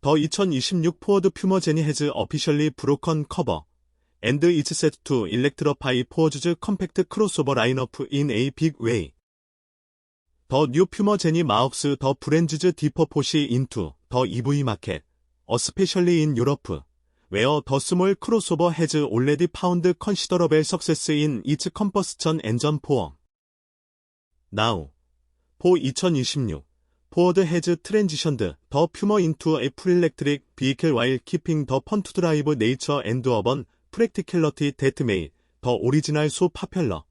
더 2026 포워드 퓨머 제니 해즈 어피셜리 브로컨 커버 and it's set to electrify Ford's compact crossover lineup in a big way. 더뉴 퓨머 제니 마우스 더 브랜즈즈 디퍼 포시 인투 더 EV 마켓 especially in Europe, where the small crossover has already found considerable success in its combustion engine form. Now, for 2026, Ford has transitioned the Puma into a full electric vehicle while keeping the fun-to-drive nature and urban practicality that made the original so popular.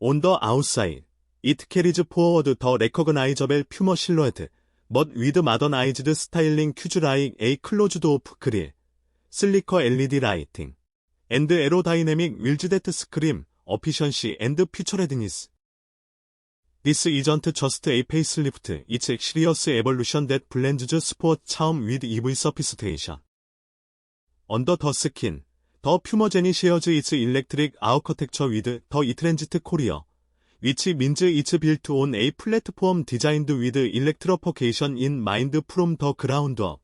On the outside, it carries forward the recognizable Puma silhouette, but with modernized styling cues like a closed-off grill, sleeker LED and aerodynamic wheels that scream efficiency and featuredness. This isn't just a facelift, it's a serious evolution that blends sport charm with EV sophistication. Under the skin, the Puma Jenny shares its electric architecture with the E-Transit Korea, which means it's built on a platform designed with electrification in mind from the ground up.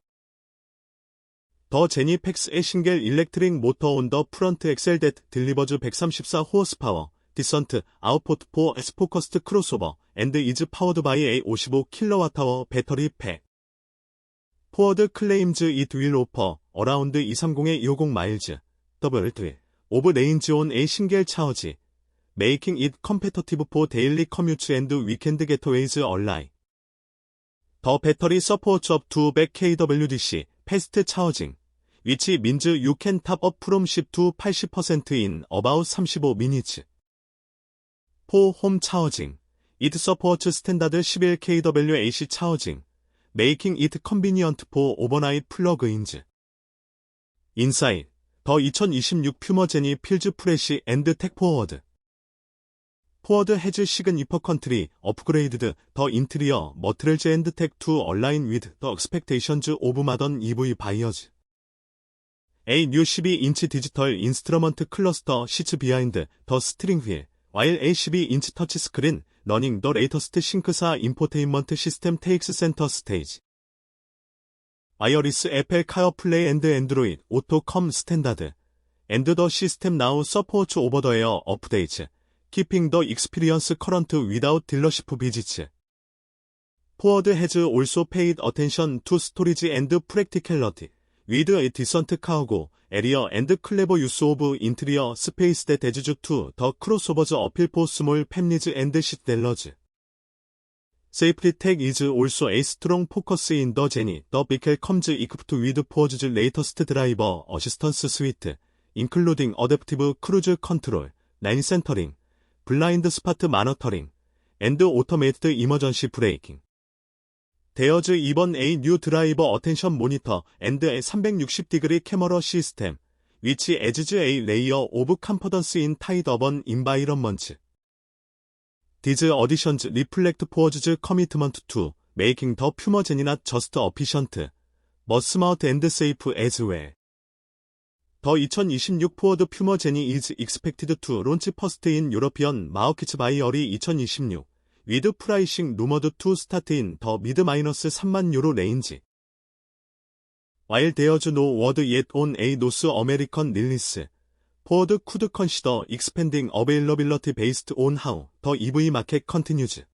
A single electric motor on the front axle that delivers 134 horsepower, decent output for S-focused crossover, and is powered by a 55 kWh battery pack. Ford claims it will offer around 230의 250 miles, double of range on a single charge, making it competitive for daily commutes and weekend getaways alike. The battery supports up to 100 kWdc fast charging, which means you can top up from 10 to 80% in about 35 home charging, it supports standard 11 kW AC charging, making it convenient for overnight plug-ins. Inside, 더2026 퓨머제니 필즈 프레시 앤드 텍 포워드. 포워드 해즈 시그니퍼 컨트리 업그레이드드 더 인테리어 머트렐즈 앤드 텍투 얼라인 위드 더 expectations 오브 마던 EV 바이어즈. A new 12인치 디지털 인스트루먼트 클러스터 시츠 비하인드 더 스트링 휠 while A 12인치 터치 스크린 러닝 더 레이터스트 싱크사 인포테인먼트 시스템 테이크스 센터 스테이지. 와이어리스 애플 카어플레이 앤드 앤드로이드 오토 컴 스탠다드 앤드 더 시스템 나우 서포츠 오버 더 에어 업데이츠 keeping the experience current without dealership visits. Ford has also paid attention to storage and practicality, decent cargo area and clever use of interior space that adds to the crossover's appeal for small families and seatdwellers. Safety tech is also a strong focus in the Jenny. The vehicle comes equipped with Ford's latest driver assistance suite, including adaptive cruise control, lane centering, 블라인드 스파트 데어즈 2번 A 뉴 드라이버 어텐션 모니터 앤드 360 디그리 캐머러 시스템, 위치 에즈즈 A 레이어 오브 컴퍼던스 인 타이드 어번 인바이런먼츠. 디즈 어디션즈 리플렉트 포어즈즈 커미트먼트 투 메이킹 더 퓨머제니나 저스트 어피션트, 머스마우트 앤드 세이프 에즈 웰. 더 2026 포워드 퓨머 제니 is expected to launch first in European markets by early 2026, with pricing rumored to start in the mid-minus 3만 유로 레인지. While there's no word yet on a North American release, Ford could consider expanding availability based on how the EV market continues.